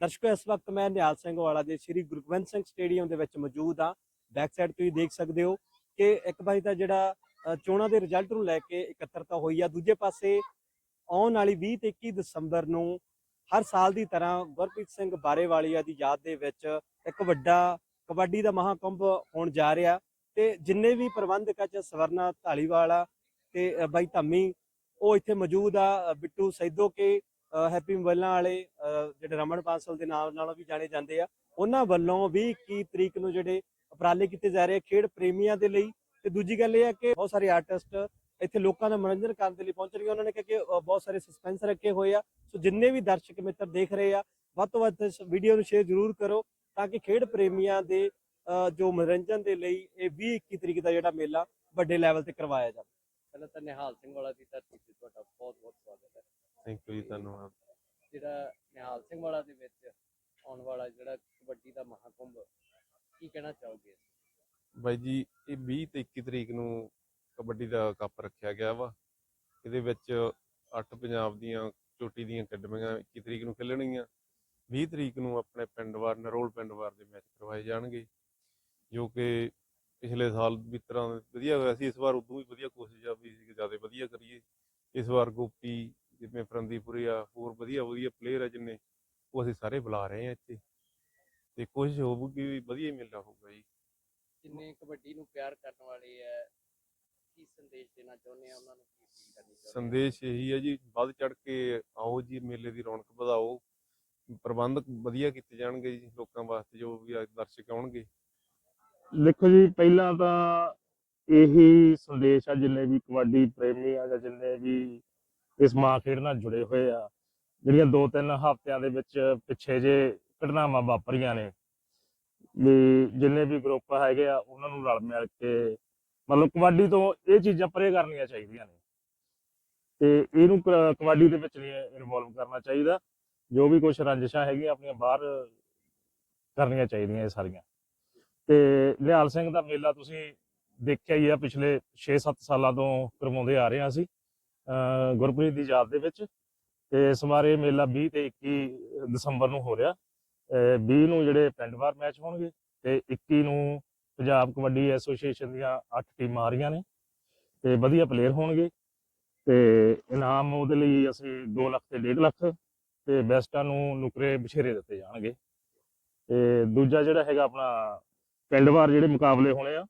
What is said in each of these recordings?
ਦਰਸ਼ਕੋ, ਇਸ ਵਕਤ ਮੈਂ ਨਿਹਾਲ ਸਿੰਘ ਵਾਲਾ ਦੇ ਸ੍ਰੀ ਗੁਰੂ ਗੋਬਿੰਦ ਸਿੰਘ ਸਟੇਡੀਅਮ ਦੇ ਵਿੱਚ ਮੌਜੂਦ ਹਾਂ। ਬੈਕ ਸਾਈਡ ਤੁਸੀਂ ਦੇਖ ਸਕਦੇ ਹੋ ਕਿ ਇੱਕ ਪਾਸੇ ਤਾਂ ਜਿਹੜਾ ਚੋਣਾਂ ਦੇ ਰਿਜ਼ਲਟ ਨੂੰ ਲੈ ਕੇ ਇਕੱਤਰਤਾ ਹੋਈ ਆ। ਦੂਜੇ ਪਾਸੇ ਆਉਣ ਵਾਲੀ 20 ਤੇ 21 ਦਸੰਬਰ ਨੂੰ ਹਰ ਸਾਲ ਦੀ ਤਰ੍ਹਾਂ ਗੁਰਪ੍ਰੀਤ ਸਿੰਘ ਬਾਰੇਵਾਲੀਆ ਦੀ ਯਾਦ ਦੇ ਵਿੱਚ ਇੱਕ ਵੱਡਾ ਕਬੱਡੀ ਦਾ ਮਹਾਕੁੰਭ ਹੋਣ ਜਾ ਰਿਹਾ ਤੇ ਜਿੰਨੇ ਵੀ ਪ੍ਰਬੰਧਕ ਚ ਸਵਰਨਾ ਢਾਲੀਵਾਲਾ ਤੇ ਬਾਈ ਧੰਮੀ, ਉਹ ਇੱਥੇ ਮੌਜੂਦ ਆ। ਬਿੱਟੂ ਸੈਦੋ ਕੇ ਹੈਪੀ ਮੋਬਾਈਲਾਂ ਵਾਲੇ ਜਿਹੜੇ ਰਮਨ ਬਾਂਸਲ ਦੇ ਨਾਮ ਨਾਲ ਵੀ ਜਾਣੇ ਜਾਂਦੇ ਆ। ਉਹਨਾਂ ਵੱਲੋਂ 20 21 ਤਰੀਕ ਨੂੰ ਜਿਹੜੇ ਉਪਰਾਲੇ ਕੀਤੇ ਜਾ ਰਹੇ ਖੇਡ ਪ੍ਰੇਮੀਆਂ ਦੇ ਲਈ। ਤੇ ਦੂਜੀ ਗੱਲ ਇਹ ਹੈ ਕਿ ਬਹੁਤ ਸਾਰੇ ਆਰਟਿਸਟ ਇੱਥੇ ਲੋਕਾਂ ਦਾ ਮਨੋਰੰਜਨ ਕਰਨ ਦੇ ਲਈ ਪਹੁੰਚਣਗੇ ਉਹਨਾਂ ਨੇ ਕਿਹਾ ਕਿ ਬਹੁਤ ਸਾਰੇ ਸਸਪੈਂਸ ਰੱਖੇ ਹੋਏ ਆ। ਸੋ ਜਿੰਨੇ ਵੀ ਦਰਸ਼ਕ ਮਿੱਤਰ ਦੇਖ ਰਹੇ ਆ ਵੱਧ ਤੋਂ ਵੱਧ ਇਸ ਵੀਡੀਓ ਨੂੰ ਸ਼ੇਅਰ ਜ਼ਰੂਰ ਕਰੋ ਤਾਂ ਕਿ ਖੇਡ ਪ੍ਰੇਮੀਆਂ ਦੇ ਅ, ਜੋ ਮਨੋਰੰਜਨ ਦੇ ਲਈ ਇਹ 20 21 ਤਰੀਕ ਦਾ ਜਿਹੜਾ ਮੇਲਾ ਵੱਡੇ ਲੈਵਲ ਤੇ ਕਰਵਾਇਆ ਜਾਵੇ। ਪਹਿਲਾਂ ਤਾਂ ਨਿਹਾਲ ਸਿੰਘ ਵਾਲਾ ਦੀ ਧਰਤੀ ਤੇ ਤੁਹਾਡਾ ਬਹੁਤ ਬਹੁਤ ਥੈਂਕ ਯੂ ਜੀ ਧੰਨਵਾਦ। ਜਿਹੜਾ ਨਿਹਾਲ ਸਿੰਘ ਵਾਲਾ ਦੇ ਵਿੱਚ ਆਉਣ ਵਾਲਾ ਜਿਹੜਾ ਕਬੱਡੀ ਦਾ ਮਹਾਕੁੰਭ ਕੀ ਕਹਿਣਾ ਚਾਹੋਗੇ? ਬਾਈ ਜੀ ਇਹ 20 ਤੇ 21 ਤਰੀਕ ਨੂੰ ਕਬੱਡੀ ਦਾ ਕੱਪ ਰੱਖਿਆ ਗਿਆ ਵਾ। ਇਹਦੇ ਵਿੱਚ 8 ਪੰਜਾਬ ਦੀਆਂ ਚੋਟੀ ਦੀਆਂ ਅਕੈਡਮੀਆਂ 21 ਤਰੀਕ ਨੂੰ ਖੇਲਣਗੀਆਂ। 20 ਤਰੀਕ ਨੂੰ ਆਪਣੇ ਪਿੰਡ ਵਾਰ ਨਰੋਲ ਪਿੰਡ ਵਾਰ ਦੇ ਮੈਚ ਕਰਵਾਏ ਜਾਣਗੇ। ਜੋ ਕਿ ਪਿਛਲੇ ਸਾਲ ਵੀ ਤਰ੍ਹਾਂ ਵਧੀਆ ਹੋਇਆ ਸੀ। ਇਸ ਵਾਰ ਉਦੋਂ ਵੀ ਵਧੀਆ ਕੋਸ਼ਿਸ਼ ਆ ਵੀ ਜ਼ਿਆਦਾ ਵਧੀਆ ਕਰੀਏ। ਇਸ ਵਾਰ ਗੋਪੀ ਜਿਵੇਂ ਫਰੰਦੀਪੁਰੀ ਆ ਹੋਰ ਵਧੀਆ ਵਧੀਆ ਪਲੇਅਰ ਆ ਜਿੰਨੇ ਉਹ ਅਸੀਂ ਸਾਰੇ ਬੁਲਾ ਰਹੇ ਆ ਇੱਥੇ। ਤੇ ਕੋਸ਼ਿਸ਼ ਹੋਊਗੀ ਵੀ ਵਧੀਆ ਹੀ ਮੇਲਾ ਹੋਊਗਾ ਜੀ। ਜਿੰਨੇ ਕਬੱਡੀ ਨੂੰ ਪਿਆਰ ਕਰਨ ਵਾਲੇ ਆ? ਕੀ ਸੰਦੇਸ਼ ਦੇਣਾ ਚਾਹੁੰਦੇ ਆ ਉਹਨਾਂ ਨੂੰ? ਕੀ ਅਪੀਲ ਕਰਨੀ ਚਾਹੁੰਦੇ ਸੰਦੇਸ਼ ਇਹੀ ਹੈ ਜੀ ਵੱਧ ਚੜ ਕੇ ਆਓ ਜੀ ਮੇਲੇ ਦੀ ਰੌਣਕ ਵਧਾਓ। ਪ੍ਰਬੰਧ ਵਧੀਆ ਕੀਤੇ ਜਾਣਗੇ ਜੀ ਲੋਕਾਂ ਵਾਸਤੇ ਜੋ ਵੀ ਦਰਸ਼ਕ ਆਉਣਗੇ। ਦੇਖੋ ਜੀ ਪਹਿਲਾਂ ਤਾਂ ਇਹੀ ਸੰਦੇਸ਼ ਆ ਜਿੰਨੇ ਵੀ ਕਬੱਡੀ ਪ੍ਰੇਮੀ ਆ ਜਾਂ ਜਿੰਨੇ ਵੀ ਇਸ ਮਾਂ ਖੇਡ ਨਾਲ ਜੁੜੇ ਹੋਏ ਆ। ਜਿਹੜੀਆਂ ਦੋ ਤਿੰਨ ਹਫ਼ਤਿਆਂ ਦੇ ਵਿੱਚ ਪਿੱਛੇ ਜੇ ਘਟਨਾਵਾਂ ਵਾਪਰੀਆਂ ਨੇ, ਵੀ ਜਿੰਨੇ ਵੀ ਗਰੁੱਪ ਹੈਗੇ ਆ, ਉਹਨਾਂ ਨੂੰ ਰਲ ਮਿਲ ਕੇ ਮਤਲਬ ਕਬੱਡੀ ਤੋਂ ਇਹ ਚੀਜ਼ਾਂ ਪਰੇ ਕਰਨੀਆਂ ਚਾਹੀਦੀਆਂ ਨੇ। ਤੇ ਇਹਨੂੰ ਕ- ਕਬੱਡੀ ਦੇ ਵਿੱਚ ਨਹੀਂ ਇਨਵੋਲਵ ਕਰਨਾ ਚਾਹੀਦਾ। ਜੋ ਵੀ ਕੁਝ ਰੰਜਿਸ਼ਾਂ ਹੈਗੀਆਂ ਆਪਣੀਆਂ ਬਾਹਰ ਕਰਨੀਆਂ ਚਾਹੀਦੀਆਂ ਇਹ ਸਾਰੀਆਂ। ਤੇ ਨਿਹਾਲ ਸਿੰਘ ਦਾ ਮੇਲਾ ਤੁਸੀਂ ਦੇਖਿਆ ਹੀ ਆ, ਪਿਛਲੇ 6-7 ਸਾਲਾਂ ਤੋਂ ਕਰਵਾਉਂਦੇ ਆ ਰਹੇ ਹਾਂ ਅਸੀਂ। ਗੁਰਪ੍ਰੀਤ ਦੀ ਯਾਦ ਦੇ ਵਿੱਚ ਤੇ ਇਸ ਵਾਰ ਇਹ ਮੇਲਾ 20 ਤੇ 21 ਦਸੰਬਰ ਨੂੰ ਹੋ ਰਿਹਾ। ਅਹ 20 ਨੂੰ ਜਿਹੜੇ ਪਿੰਡਵਾਰ ਮੈਚ ਹੋਣਗੇ ਤੇ 21 ਨੂੰ ਪੰਜਾਬ ਕਬੱਡੀ ਐਸੋਸੀਏਸ਼ਨ ਦੀਆਂ 8 ਟੀਮਾਂ ਆ ਰਹੀਆਂ ਨੇ ਤੇ ਵਧੀਆ ਪਲੇਅਰ ਹੋਣਗੇ। ਤੇ ਇਨਾਮ ਉਹਦੇ ਲਈ ਅਸੀਂ 2 ਲੱਖ ਤੇ 1.5 ਲੱਖ ਤੇ ਬੈਸਟਾਂ ਨੂੰ ਨੁਕਰੇ ਬਛੇਰੇ ਦਿੱਤੇ ਜਾਣਗੇ। ਤੇ ਦੂਜਾ ਜਿਹੜਾ ਹੈਗਾ ਆਪਣਾ ਪਿੰਡਵਾਰ ਜਿਹੜੇ ਮੁਕਾਬਲੇ ਹੋਣੇ ਆ,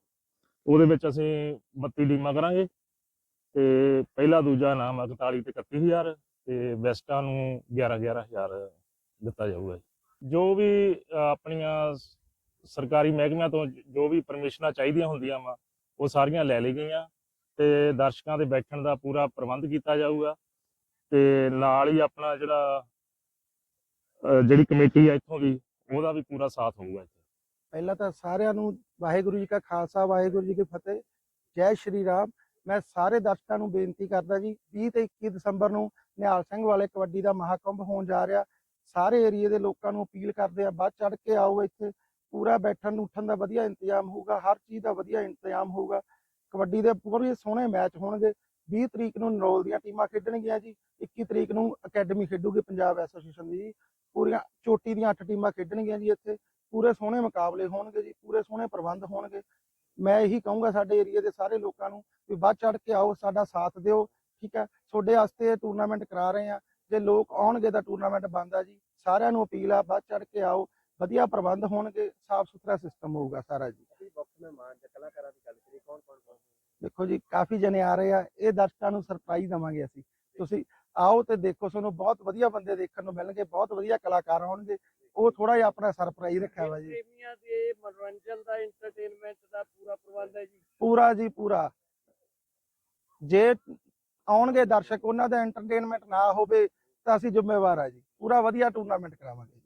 ਉਹਦੇ ਵਿੱਚ ਅਸੀਂ 32 ਟੀਮਾਂ ਕਰਾਂਗੇ। ਤੇ ਪਹਿਲਾ ਦੂਜਾ ਨਾਮ 41 ਤੇ 31000 ਤੇ ਵੈਸਟਾਂ ਨੂੰ 11 11000 ਦਿੱਤਾ ਜਾਊਗਾ ਜੋ। ਵੀ ਆਪਣੀਆਂ ਸਰਕਾਰੀ ਮਹਿਕਮਿਆਂ ਤੋਂ ਜੋ ਵੀ ਪਰਮਿਸ਼ਨਾਂ ਚਾਹੀਦੀਆਂ ਹੁੰਦੀਆਂ ਵਾ, ਉਹ ਸਾਰੀਆਂ ਲੈ ਲਈ ਗਈਆਂ ਤੇ ਦਰਸ਼ਕਾਂ ਦੇ ਬੈਠਣ ਦਾ ਪੂਰਾ ਪ੍ਰਬੰਧ ਕੀਤਾ ਜਾਊਗਾ ਤੇ ਨਾਲ ਹੀ ਆਪਣਾ ਜਿਹੜਾ ਜਿਹੜੀ ਕਮੇਟੀ ਆ ਇੱਥੋਂ ਦੀ, ਉਹਦਾ ਵੀ ਪੂਰਾ ਸਾਥ ਹੋਊਗਾ ਇੱਥੇ। ਪਹਿਲਾਂ ਤਾਂ ਸਾਰਿਆਂ ਨੂੰ ਵਾਹਿਗੁਰੂ ਜੀ ਕਾ ਖਾਲਸਾ, ਵਾਹਿਗੁਰੂ ਜੀ ਕੀ ਫਤਿਹ, ਜੈ ਸ਼੍ਰੀ ਰਾਮ। ਮੈਂ ਸਾਰੇ ਦਰਸ਼ਕਾਂ ਨੂੰ ਬੇਨਤੀ ਕਰਦਾ ਜੀ 20 ਤੇ 21 ਦਸੰਬਰ ਨੂੰ ਨਿਹਾਲ ਸਿੰਘ ਵਾਲੇ ਕਬੱਡੀ ਦਾ ਮਹਾਕੁੰਭ ਹੋਣ ਜਾ ਰਿਹਾ। ਸਾਰੇ ਏਰੀਏ ਦੇ ਲੋਕਾਂ ਨੂੰ ਅਪੀਲ ਕਰਦੇ ਆ ਵੱਧ ਚੜ ਕੇ ਆਓ ਇੱਥੇ। ਪੂਰਾ ਬੈਠਣ ਉੱਠਣ ਦਾ ਵਧੀਆ ਇੰਤਜ਼ਾਮ ਹੋਊਗਾ, ਹਰ ਚੀਜ਼ ਦਾ ਵਧੀਆ ਇੰਤਜ਼ਾਮ ਹੋਊਗਾ। ਕਬੱਡੀ ਦੇ ਪੂਰੇ ਸੋਹਣੇ ਮੈਚ ਹੋਣਗੇ। 20 ਤਰੀਕ ਨੂੰ ਨਰੋਲ ਦੀਆਂ ਟੀਮਾਂ ਖੇਡਣਗੀਆਂ ਜੀ 21 ਤਰੀਕ ਨੂੰ ਅਕੈਡਮੀ ਖੇਡੂਗੀ ਪੰਜਾਬ ਐਸੋਸੀਏਸ਼ਨ ਦੀ। ਜੀ ਪੂਰੀਆਂ ਚੋਟੀ ਦੀਆਂ 8 ਟੀਮਾਂ ਖੇਡਣਗੀਆਂ ਜੀ ਇੱਥੇ। ਪੂਰੇ ਸੋਹਣੇ ਮੁਕਾਬਲੇ ਹੋਣਗੇ ਜੀ, ਪੂਰੇ ਸੋਹਣੇ ਪ੍ਰਬੰਧ ਹੋਣਗੇ। ਮੈਂ ਇਹੀ ਕਹੂੰਗਾ ਸਾਡੇ ਏਰੀਆ ਦੇ ਸਾਰੇ ਲੋਕਾਂ ਨੂੰ ਵੀ ਵੱਧ ਚੜ ਕੇ ਆਓ ਸਾਡਾ ਸਾਥ ਦਿਓ ਠੀਕ ਹੈ? ਤੁਹਾਡੇ ਵਾਸਤੇ ਟੂਰਨਾਮੈਂਟ ਕਰਾ ਰਹੇ ਆ ਜੇ ਲੋਕ ਆਉਣਗੇ ਤਾਂ ਟੂਰਨਾਮੈਂਟ ਬੰਦ ਆ ਜੀ। ਸਾਰਿਆਂ ਨੂੰ ਅਪੀਲ ਆ ਵੱਧ ਚੜ ਕੇ ਆਓ। ਵਧੀਆ ਪ੍ਰਬੰਧ ਹੋਣਗੇ ਸਾਫ਼ ਸੁਥਰਾ ਸਿਸਟਮ ਹੋਊਗਾ ਸਾਰਾ ਜੀ। ਅਸੀਂ ਮੁੱਖ ਮਹਿਮਾਨ ਜਾਂ ਕਲਾਕਾਰਾਂ ਦੀ ਗੱਲ ਕਰੀਏ ਕੌਣ ਕੌਣ ਕੌਣ ਦੇਖੋ ਜੀ ਕਾਫੀ ਜਣੇ ਆ ਰਹੇ ਆ ਇਹ ਦਰਸ਼ਕਾਂ ਨੂੰ ਸਰਪ੍ਰਾਈਜ਼ ਦਵਾਂਗੇ ਅਸੀਂ। ਤੁਸੀਂ ਆਓ ਤੇ ਦੇਖੋ ਤੁਹਾਨੂੰ ਬਹੁਤ ਵਧੀਆ ਬੰਦੇ ਦੇਖਣ ਨੂੰ ਮਿਲਣਗੇ ਬਹੁਤ ਵਧੀਆ ਕਲਾਕਾਰ ਆਉਣਗੇ ਉਹ ਥੋੜਾ ਜਿਹਾ ਆਪਣਾ ਸਰਪ੍ਰਾਈਜ਼ ਰੱਖਿਆ ਵਾ ਜੀ। ਪ੍ਰੇਮੀਆਂ ਦਾ ਐਂਟਰਟੇਨਮੈਂਟ ਦਾ ਪੂਰਾ ਪ੍ਰਬੰਧ ਹੈ ਜੀ ਪੂਰਾ ਜੀ ਪੂਰਾ। ਜੇ ਆਉਣਗੇ ਦਰਸ਼ਕ, ਉਹਨਾਂ ਦਾ ਐਂਟਰਟੇਨਮੈਂਟ ਨਾ ਹੋਵੇ, ਤਾਂ ਅਸੀਂ ਜ਼ਿੰਮੇਵਾਰ ਆ ਜੀ। ਪੂਰਾ ਵਧੀਆ ਟੂਰਨਾਮੈਂਟ ਕਰਾਵਾਂਗੇ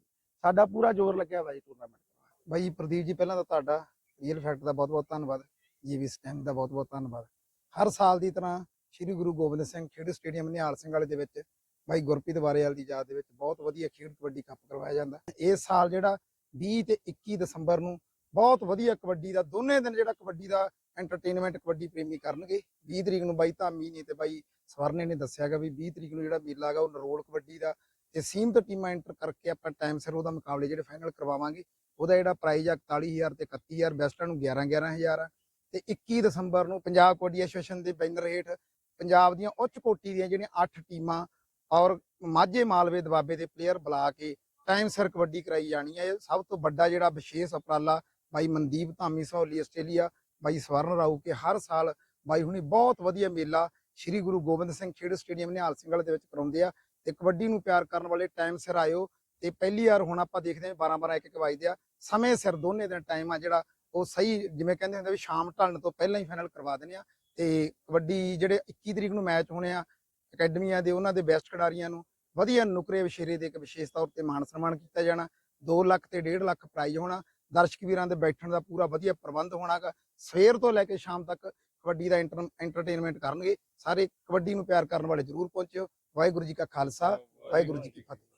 ਸਾਡਾ ਪੂਰਾ ਜ਼ੋਰ ਲੱਗਿਆ ਵਾ ਜੀ ਟੂਰਨਾਮੈਂਟ ਬਾਈ ਪ੍ਰਦੀਪ ਜੀ, ਪਹਿਲਾਂ ਤਾਂ ਤੁਹਾਡਾ ਰੀਅਲ ਫੈਕਟ ਦਾ ਬਹੁਤ-ਬਹੁਤ ਧੰਨਵਾਦ। ਜੀਵੀ ਸਟੈਂਪ ਦਾ ਬਹੁਤ-ਬਹੁਤ ਧੰਨਵਾਦ। ਹਰ ਸਾਲ ਦੀ ਤਰ੍ਹਾਂ ਸ੍ਰੀ ਗੁਰੂ ਗੋਬਿੰਦ ਸਿੰਘ ਖੇਡ ਸਟੇਡੀਅਮ ਨਿਹਾਲ ਸਿੰਘ ਵਾਲੇ ਦੇ ਵਿੱਚ, ਬਾਈ ਗੁਰਪ੍ਰੀਤ ਵਾਰੇਵਾਲ ਦੀ ਯਾਦ ਦੇ ਵਿੱਚ ਬਹੁਤ ਵਧੀਆ ਖੇਡ ਕਬੱਡੀ ਕੱਪ ਕਰਵਾਇਆ ਜਾਂਦਾ। ਇਸ ਸਾਲ ਜਿਹੜਾ 20 ਤੇ 21 ਦਸੰਬਰ ਨੂੰ ਬਹੁਤ ਵਧੀਆ ਕਬੱਡੀ ਦਾ, ਦੋਨੇ ਦਿਨ ਜਿਹੜਾ ਕਬੱਡੀ ਦਾ ਐਂਟਰਟੇਨਮੈਂਟ ਕਬੱਡੀ ਪ੍ਰੇਮੀ ਕਰਨਗੇ। 20 ਤਰੀਕ ਨੂੰ ਬਾਈ ਧਾਮੀ ਨੇ ਤੇ ਬਾਈ ਸਵਰਨੇ ਨੇ ਦੱਸਿਆਗਾ ਵੀ 20 ਤਰੀਕ ਨੂੰ ਜਿਹੜਾ ਮੇਲਾ ਹੈਗਾ ਉਹ ਨਰੋਲ ਕਬੱਡੀ ਦਾ ਤੇ ਸੀਮਤ ਟੀਮਾਂ ਐਂਟਰ ਕਰਕੇ ਆਪਾਂ ਟਾਈਮ ਸਿਰ ਉਹਦਾ ਮੁਕਾਬਲੇ ਜਿਹੜੇ ਫਾਈਨਲ ਕਰਵਾਵਾਂਗੇ। ਉਹਦਾ ਜਿਹੜਾ ਪ੍ਰਾਈਜ਼ ਆ 41000 ਤੇ 31000 ਬੈਸਟਾਂ ਨੂੰ 11 11000 ਆ। ਤੇ 21 ਦਸੰਬਰ ਨੂੰ ਪੰਜਾਬ ਕਬੱਡੀ ਐਸੋਸੀਏਸ਼ਨ ਦੇ ਬੈਨਰ ਹੇਠ ਪੰਜਾਬ ਦੀਆਂ ਉੱਚ ਕੋਟੀ ਦੀਆਂ ਜਿਹੜੀਆਂ 8 ਟੀਮਾਂ ਔਰ ਮਾਝੇ, ਮਾਲਵੇ ਦਬਾਬੇ ਦੇ ਪਲੇਅਰ ਬੁਲਾ ਕੇ ਟਾਈਮ ਸਿਰ ਕਬੱਡੀ ਕਰਾਈ ਜਾਣੀ ਹੈ ਇਹ ਸਭ ਤੋਂ ਵੱਡਾ ਜਿਹੜਾ ਵਿਸ਼ੇਸ਼ ਉਪਰਾਲਾ ਬਾਈ ਮਨਦੀਪ ਧਾਮੀ ਸਹੌਲੀ ਆਸਟ੍ਰੇਲੀਆ ਬਾਈ ਸਵਰਨ ਰਾਊ ਕੇ ਹਰ ਸਾਲ ਬਾਈ ਹੁਣੀ ਬਹੁਤ ਵਧੀਆ ਮੇਲਾ ਸ੍ਰੀ ਗੁਰੂ ਗੋਬਿੰਦ ਸਿੰਘ ਖੇਡ ਸਟੇਡੀਅਮ ਨਿਹਾਲ ਸਿੰਘਲ ਦੇ ਵਿੱਚ ਕਰਾਉਂਦੇ ਆ ਤੇ ਕਬੱਡੀ ਨੂੰ ਪਿਆਰ ਕਰਨ ਵਾਲੇ ਟਾਈਮ ਸਿਰ ਆਇਓ ਤੇ ਪਹਿਲੀ ਵਾਰ ਹੁਣ ਆਪਾਂ ਦੇਖਦੇ ਹਾਂ 12 12 1 1 ਵਜਦੇ ਆ। ਸਮੇਂ ਸਿਰ ਦੋਨੇ ਦਿਨ ਟਾਈਮ ਆ ਜਿਹੜਾ ਉਹ ਸਹੀ ਜਿਵੇਂ ਕਹਿੰਦੇ ਹੁੰਦੇ ਵੀ ਸ਼ਾਮ ਢਲਣ ਤੋਂ ਪਹਿਲਾਂ ਹੀ ਫਾਈਨਲ ਕਰਵਾ ਦਿੰਦੇ ਆ ਤੇ ਕਬੱਡੀ ਜਿਹੜੇ 21 ਤਰੀਕ ਨੂੰ ਮੈਚ ਹੋਣੇ ਆ ਅਕੈਡਮੀਆਂ ਦੇ ਉਹਨਾਂ ਦੇ ਬੈਸਟ ਖਿਡਾਰੀਆਂ ਨੂੰ ਵਧੀਆ ਨੁਕਰੇ ਵਿਸ਼ੇਰੇ ਦੇ ਇੱਕ ਵਿਸ਼ੇਸ਼ ਤੌਰ ਤੇ ਮਾਣ ਸਨਮਾਨ ਕੀਤਾ ਜਾਣਾ। 2 ਲੱਖ ਤੇ 1.5 ਲੱਖ ਪ੍ਰਾਈਜ਼ ਹੋਣਾ। ਦਰਸ਼ਕ ਵੀਰਾਂ ਦੇ ਬੈਠਣ ਦਾ ਪੂਰਾ ਵਧੀਆ ਪ੍ਰਬੰਧ ਹੋਣਾਗਾ। ਸਵੇਰ ਤੋਂ ਲੈ ਕੇ ਸ਼ਾਮ ਤੱਕ ਕਬੱਡੀ ਦਾ ਐਂਟਰਟੇਨਮੈਂਟ ਕਰਨਗੇ। ਸਾਰੇ ਕਬੱਡੀ ਨੂੰ ਪਿਆਰ ਕਰਨ ਵਾਲੇ ਜਰੂਰ ਪਹੁੰਚਿਓ। ਵਾਹਿਗੁਰੂ ਜੀ ਕਾ ਖਾਲਸਾ, ਵਾਹਿਗੁਰੂ ਜੀ ਕੀ ਫਤਿਹ।